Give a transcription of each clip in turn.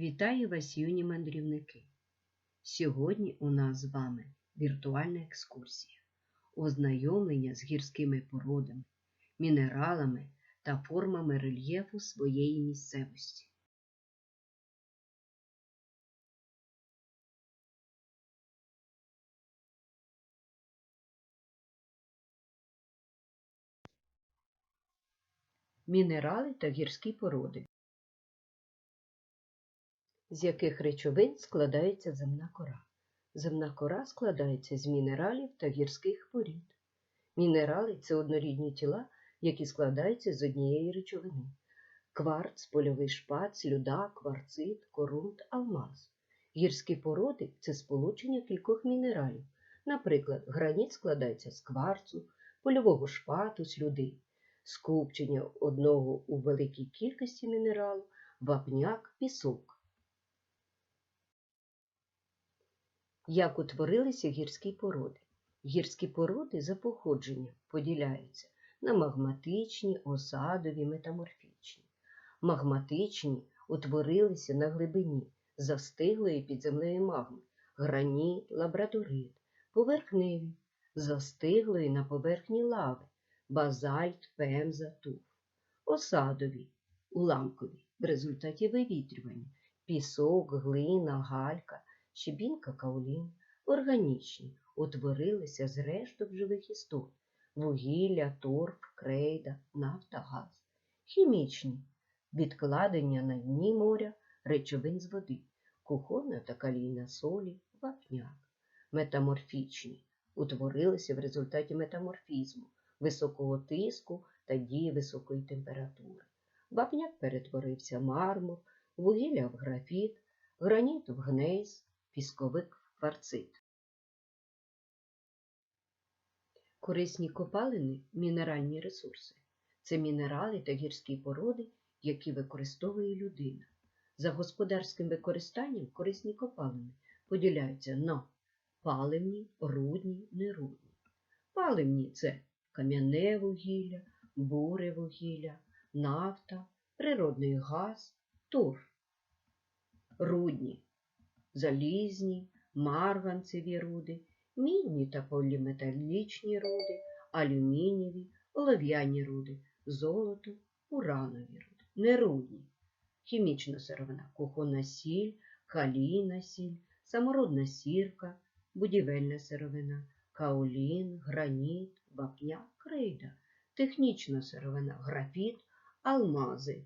Вітаю вас, юні мандрівники! Сьогодні у нас з вами віртуальна екскурсія, ознайомлення з гірськими породами, мінералами та формами рельєфу своєї місцевості. Мінерали та гірські породи з яких речовин складається земна кора. Земна кора складається з мінералів та гірських порід. Мінерали це однорідні тіла, які складаються з однієї речовини. Кварц, польовий шпат, слюда, кварцит, корунт, алмаз. Гірські породи це сполучення кількох мінералів. Наприклад, граніт складається з кварцу, польового шпату, слюди, скупчення одного у великій кількості мінералу, вапняк, пісок. Як утворилися гірські породи? Гірські породи за походженням поділяються на магматичні, осадові, метаморфічні. Магматичні утворилися на глибині застиглої під землею магми, граніт, лабрадорит, поверхневі, застиглої на поверхні лави, базальт, пемза, туф, осадові, уламкові в результаті вивітрювання, пісок, глина, галька щебінка каолін, органічні, утворилися з решток живих істот, вугілля, торф, крейда, нафта, газ, хімічні, відкладення на дні моря речовин з води, кухонна та калійна солі, вапняк, метаморфічні, утворилися в результаті метаморфізму, високого тиску та дії високої температури. Вапняк перетворився в мармур, вугілля в графіт, граніт в гнейс, пісковик кварцит. Корисні копалини мінеральні ресурси. Це мінерали та гірські породи, які використовує людина. За господарським використанням корисні копалини поділяються на паливні, рудні, нерудні. Паливні це кам'яне вугілля, буре вугілля, нафта, природний газ, торф. Рудні залізні, марганцеві руди, мідні та поліметалічні руди, алюмінієві, олов'яні руди, золото, уранові руди, нерудні, хімічна сировина, кухонна сіль, калійна сіль, самородна сірка, будівельна сировина, каолін, граніт, вапня, крейда, технічна сировина, графіт, алмази.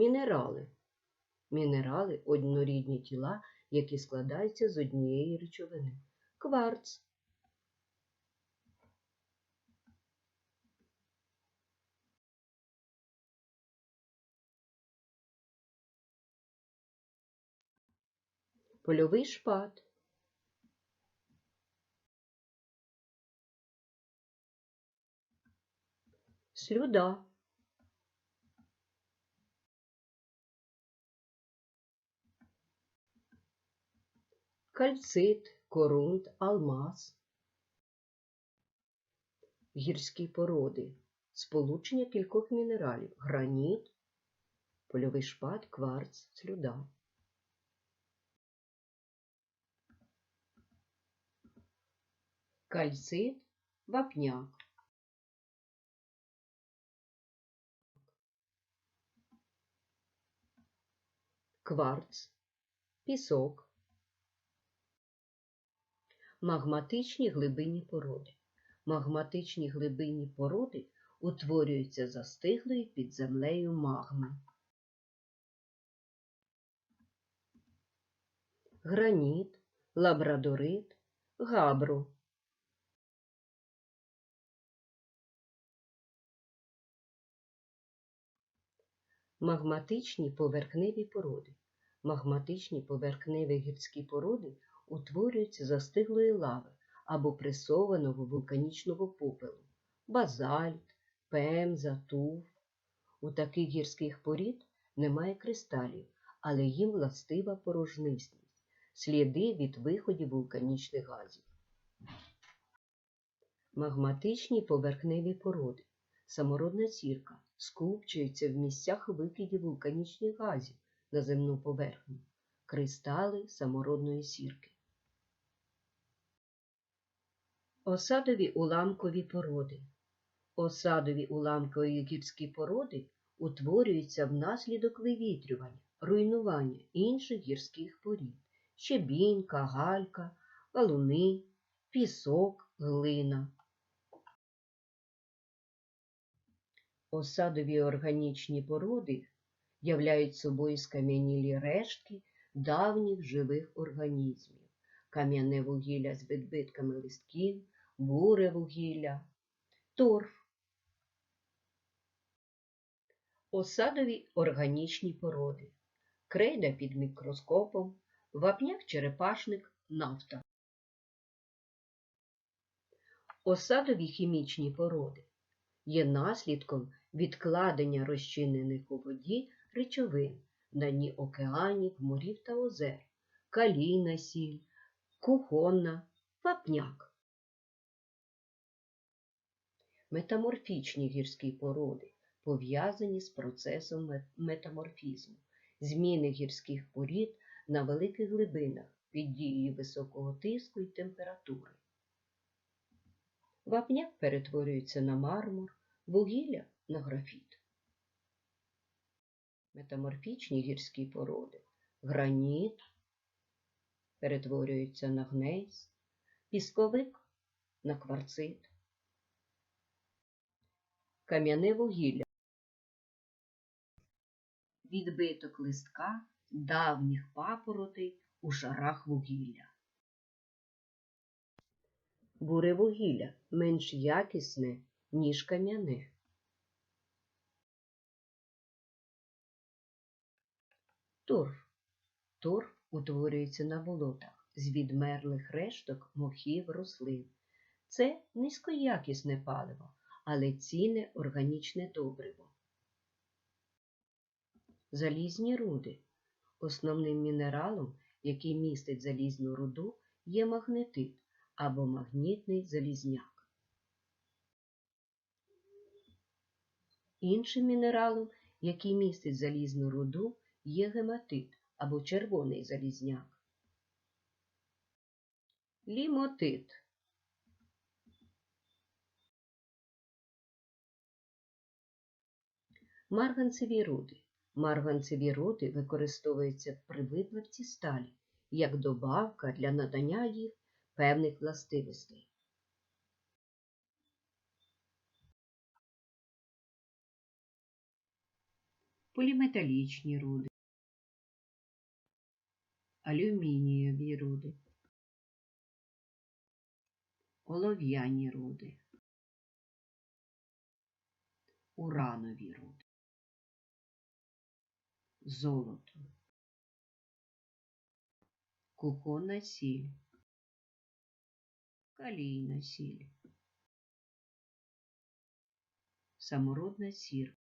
Мінерали. Мінерали однорідні тіла, які складаються з однієї речовини. Кварц. Польовий шпат. Слюда. Кальцит, корунт, алмаз. Гірські породи, сполучення кількох мінералів, граніт, польовий шпат, кварц, слюда. Кальцит, вапняк. Кварц, пісок магматичні глибинні породи. Магматичні глибинні породи утворюються застиглої під землею магми. Граніт, лабрадорит, габро. Магматичні поверхневі породи. Магматичні поверхневі гірські породи утворюються застиглої лави або пресованого вулканічного попелу, базальт, пемза, туф. У таких гірських порід немає кристалів, але їм властива порожнистість, сліди від виходів вулканічних газів. Магматичні поверхневі породи. Самородна сірка скупчується в місцях викидів вулканічних газів на земну поверхню. Кристали самородної сірки. Осадові уламкові породи. Осадові уламкові гірські породи утворюються внаслідок вивітрювання, руйнування інших гірських порід щебінка, галька, валуни, пісок, глина. Осадові органічні породи являють собою скам'янілі рештки давніх живих організмів, кам'яне вугілля з відбитками листків, буре вугілля, торф. Осадові органічні породи, крейда під мікроскопом, вапняк-черепашник, нафта. Осадові хімічні породи є наслідком відкладення розчинених у воді речовин на дні океанів, морів та озер, калійна сіль, кухонна, вапняк. Метаморфічні гірські породи пов'язані з процесом метаморфізму, зміни гірських порід на великих глибинах під дією високого тиску і температури. Вапняк перетворюється на мармур, вугілля на графіт. Метаморфічні гірські породи граніт перетворюється на гнейс, пісковик на кварцит, кам'яне вугілля відбиток листка давніх папоротей у шарах вугілля. Буре вугілля менш якісне, ніж кам'яне. Торф. Торф утворюється на болотах з відмерлих решток мохів рослин. Це низькоякісне паливо, але цінне органічне добриво. Залізні руди. Основним мінералом, який містить залізну руду, є магнетит або магнітний залізняк. Іншим мінералом, який містить залізну руду, є гематит або червоний залізняк. Лімотит. Марганцеві руди. Марганцеві руди використовуються при випливці сталі як добавка для надання їх певних властивостей. Поліметалічні руди, алюмінієві руди, олов'яні руди, уранові руди, золото, кухонна сіль, калійна сіль, самородна сірка,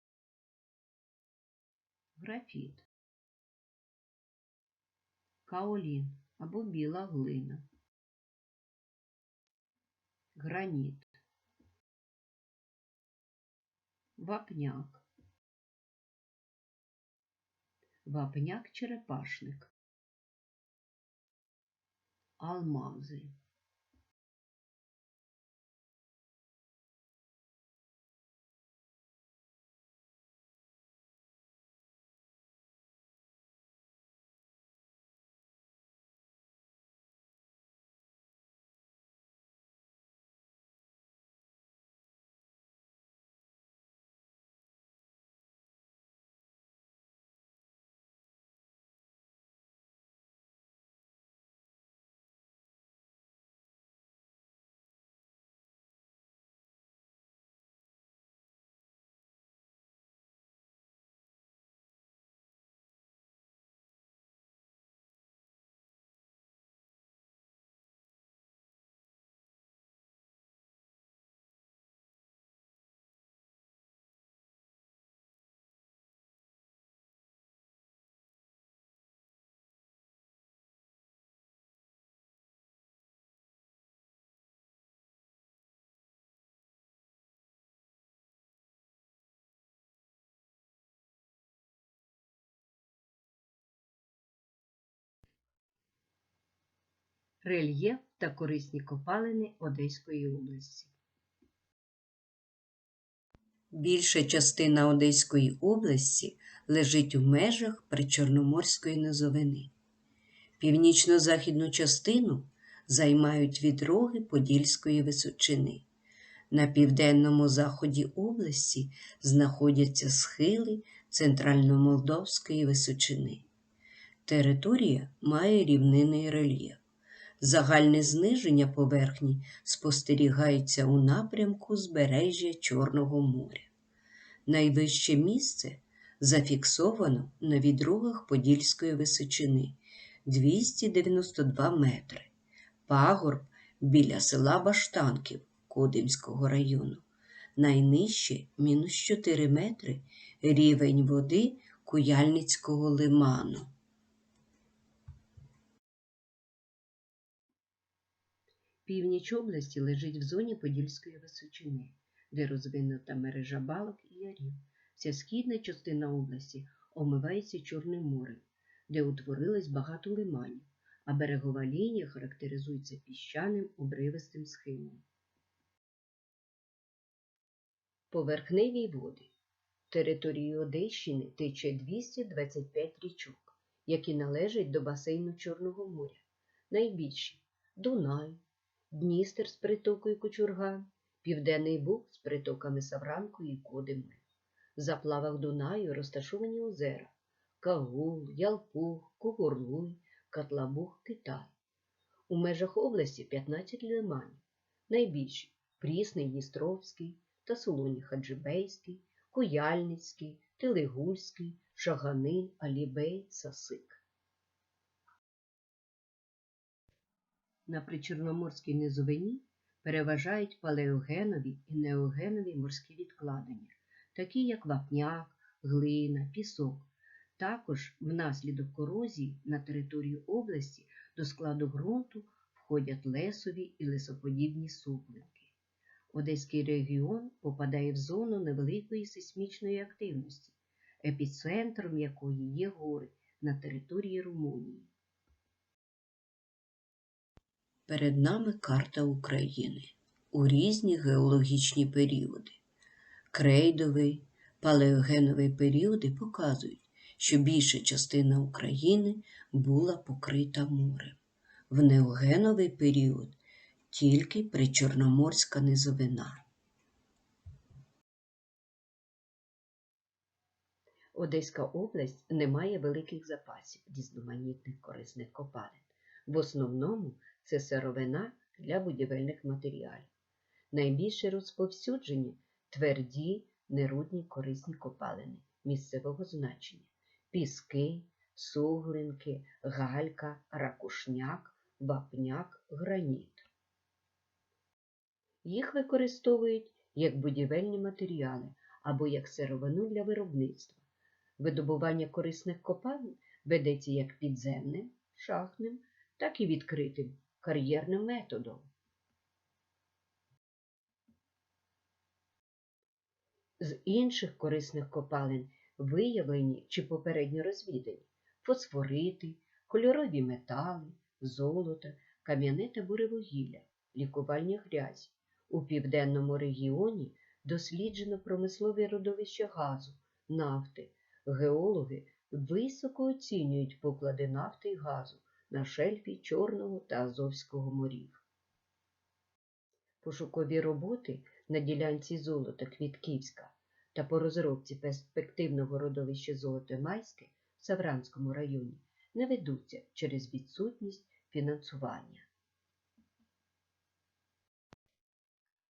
графіт, каолін або біла глина, граніт, вапняк, вапняк-черепашник, алмази. Рельєф та корисні копалини Одеської області. Більша частина Одеської області лежить у межах причорноморської низовини. Північно-західну частину займають відроги Подільської височини. На південному заході області знаходяться схили Центрально-Молдовської височини. Територія має рівнинний рельєф. Загальне зниження поверхні спостерігається у напрямку збережжя Чорного моря. Найвище місце зафіксовано на відрогах Подільської височини 292 метри, пагорб біля села Баштанків Кодимського району. Найнижче мінус 4 метри рівень води Куяльницького лиману. Північ області лежить в зоні Подільської височини, де розвинута мережа балок і ярів. Вся східна частина області омивається Чорним морем, де утворилось багато лиманів, а берегова лінія характеризується піщаним обривистим схилом. Поверхневі води. Територією Одещини тече 225 річок, які належать до басейну Чорного моря. Найбільші Дунай, Дністер з притокою Кочурган, Південний Буг з притоками Савранкою і Кодимою. В заплавах Дунаю розташовані озера Кагул, Ялпуг, Кугурлуй, Катлабуг, Китай. У межах області 15 лиманів. Найбільші Прісний Дністровський та Солоні Хаджибейський, Куяльницький, Телегульський, Шагани, Алібей, Сасик. На причорноморській низовині переважають палеогенові і неогенові морські відкладення, такі як вапняк, глина, пісок. Також внаслідок корозії на території області до складу ґрунту входять лесові і лесоподібні суглинки. Одеський регіон попадає в зону невеликої сейсмічної активності, епіцентром якої є гори на території Румунії. Перед нами карта України у різні геологічні періоди. Крейдовий, палеогеновий періоди показують, що більша частина України була покрита морем. В неогеновий період тільки причорноморська низовина. Одеська область не має великих запасів різноманітних корисних копалин. В основному це сировина для будівельних матеріалів. Найбільше розповсюджені тверді нерудні корисні копалини місцевого значення піски, суглинки, галька, ракушняк, вапняк, граніт. Їх використовують як будівельні матеріали або як сировину для виробництва. Видобування корисних копалин ведеться як підземним, шахтним, так і відкритим кар'єрним методом. З інших корисних копалин виявлені чи попередньо розвідані фосфорити, кольорові метали, золото, кам'яне та буревугілля, лікувальні грязі. У південному регіоні досліджено промислові родовища газу, нафти. Геологи високо оцінюють поклади нафти і газу на шельфі Чорного та Азовського морів. Пошукові роботи на ділянці золота Квітківська та по розробці перспективного родовища золото Майське в Савранському районі не ведуться через відсутність фінансування.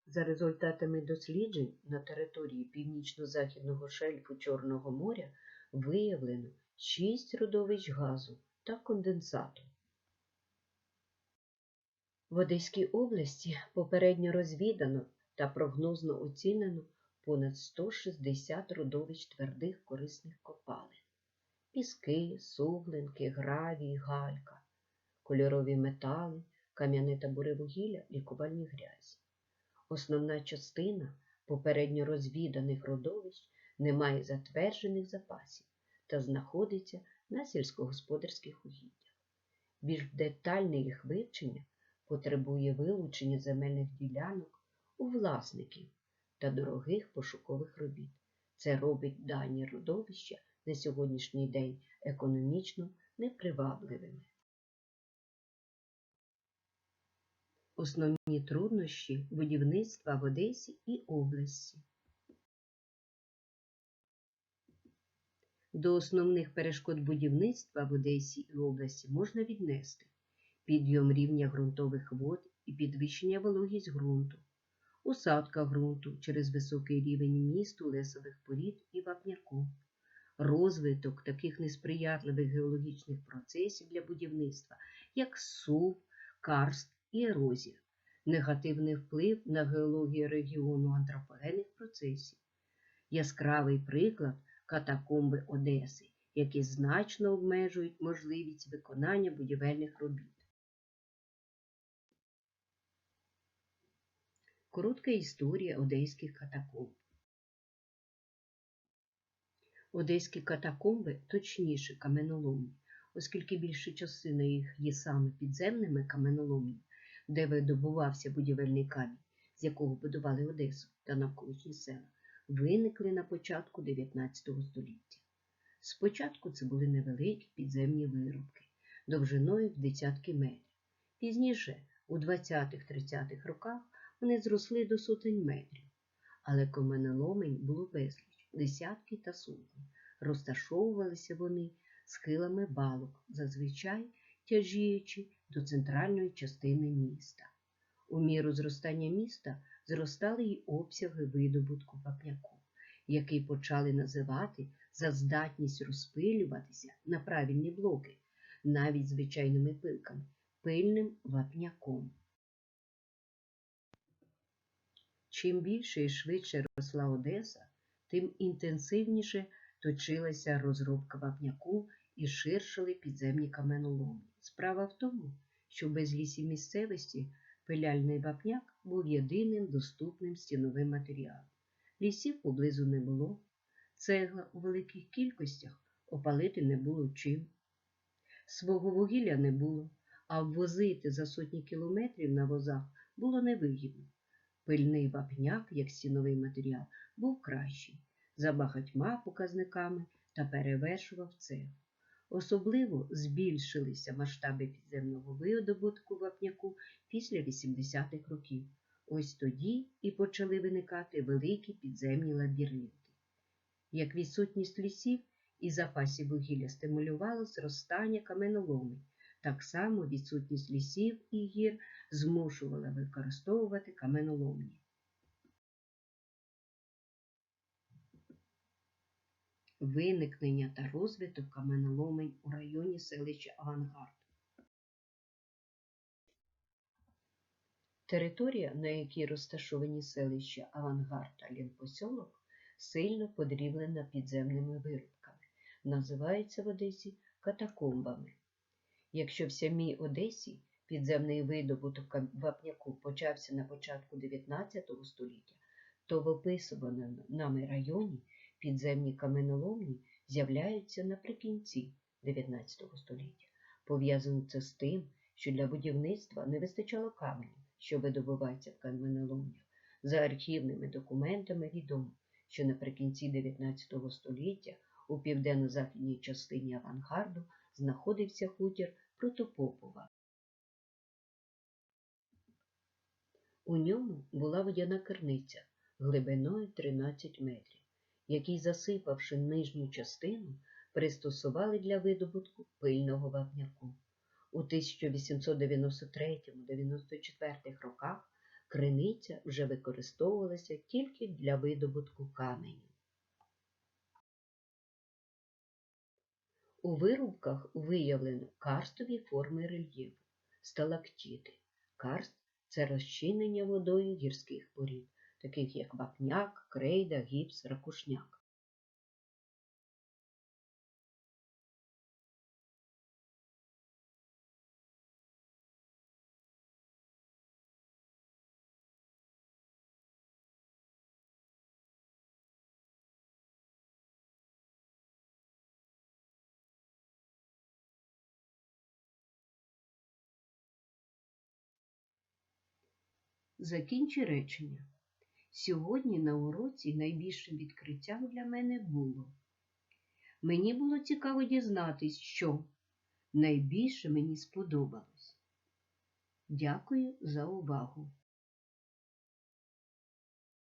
За результатами досліджень на території північно-західного шельфу Чорного моря виявлено 6 родовищ газу та конденсату. В Одеській області попередньо розвідано та прогнозно оцінено понад 160 родовищ твердих корисних копалин, піски, суглинки, гравій, галька, кольорові метали, кам'яне та буревугілля, лікувальні грязі. Основна частина попередньо розвіданих родовищ не має затверджених запасів та знаходиться на сільськогосподарських угіддях. Більш детальне їх вивчення потребує вилучення земельних ділянок у власників та дорогих пошукових робіт. Це робить дані родовища на сьогоднішній день економічно непривабливими. Основні труднощі будівництва в Одесі і області. До основних перешкод будівництва в Одесі і області можна віднести підйом рівня ґрунтових вод і підвищення вологість ґрунту, усадка ґрунту через високий рівень місту лесових порід і вапняку, розвиток таких несприятливих геологічних процесів для будівництва, як сув, карст і ерозія, негативний вплив на геологію регіону антропогенних процесів. Яскравий приклад катакомби Одеси, які значно обмежують можливість виконання будівельних робіт. Коротка історія одеських катакомб. Одеські катакомби точніше каменоломні, оскільки більша частина їх є саме підземними каменоломнями, де видобувався будівельний камінь, з якого будували Одесу та навколишні села, виникли на початку 19 століття. Спочатку це були невеликі підземні виробки, довжиною в десятки метрів. Пізніше, у 20-30-х роках, вони зросли до сотень метрів, але каменоломень було безліч, десятки та сотні. Розташовувалися вони схилами балок, зазвичай тяжіючи до центральної частини міста. У міру зростання міста зростали й обсяги видобутку вапняку, який почали називати за здатність розпилюватися на правильні блоки, навіть звичайними пилками, пильним вапняком. Чим більше і швидше росла Одеса, тим інтенсивніше точилася розробка вапняку і ширшили підземні каменоломні. Справа в тому, що без лісів місцевості пиляльний вапняк був єдиним доступним стіновим матеріалом. Лісів поблизу не було, цегла у великих кількостях опалити не було чим. Свого вугілля не було, а ввозити за сотні кілометрів на возах було невигідно. Пильний вапняк, як стіновий матеріал, був кращий за багатьма показниками та перевершував цеглу. Особливо збільшилися масштаби підземного видобутку вапняку після 80-х років. Ось тоді і почали виникати великі підземні лабіринти. Як відсутність лісів і запасів вугілля стимулювало зростання каменоломень, так само відсутність лісів і гір змушувала використовувати каменоломні. Виникнення та розвиток каменоломень у районі селища Авангард. Територія, на якій розташовані селища Авангард та Лінпосьолок, сильно подріблена підземними вирубками, називається в Одесі катакомбами. Якщо в самій Одесі підземний видобуток вапняку почався на початку 19 століття, то в описуваному нами районі підземні каменоломні з'являються наприкінці 19 століття. Пов'язано це з тим, що для будівництва не вистачало каменю, що видобувається в каменоломнях. За архівними документами відомо, що наприкінці 19 століття у південно-західній частині авангарду знаходився хутір Протопопова. У ньому була водяна керниця глибиною 13 метрів, який, засипавши нижню частину, пристосували для видобутку пильного вапняку. У 1893-94 роках криниця вже використовувалася тільки для видобутку каменю. У вирубках виявлено карстові форми рельєфу, сталактіти. Карст це розчинення водою гірських порід, таких як вапняк, крейда, гіпс, ракушняк. Закінчи речення. Сьогодні на уроці найбільшим відкриттям для мене було. Мені було цікаво дізнатись, що найбільше мені сподобалось. Дякую за увагу!